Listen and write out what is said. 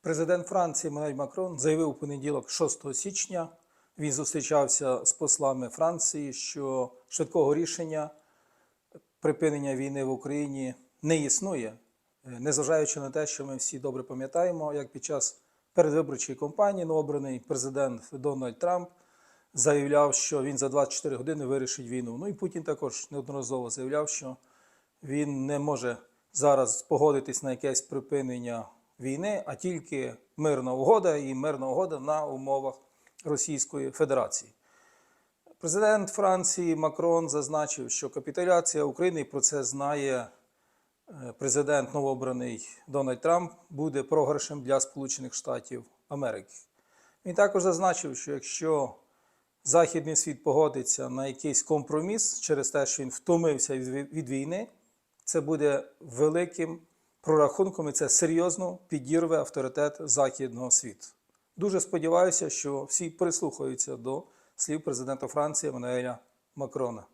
Президент Франції Еммануель Макрон заявив у понеділок, 6 січня. Він зустрічався з послами Франції, що швидкого рішення припинення війни в Україні не існує, Е, незважаючи на те, що ми всі добре пам'ятаємо, як під час передвиборчої кампанії новообраний президент Дональд Трамп заявляв, що він за 24 години вирішить війну. Ну і Путін також неодноразово заявляв, що він не може зараз погодитись на якесь припинення війни, а тільки мирна угода і мирна угода на умовах Російської Федерації. Президент Франції Макрон зазначив, що капітуляція України, і про це знає е, президент новообраний Дональд Трамп, буде програшем для Сполучених Штатів Америки. Він також зазначив, що якщо Західний світ погодиться на якийсь компроміс через те, що він втомився від від війни, це буде великим прорахунком і це серйозно підірве авторитет Західного світу. Дуже сподіваюся, що всі прислухаються до слів президента Франції Еммануеля Макрона.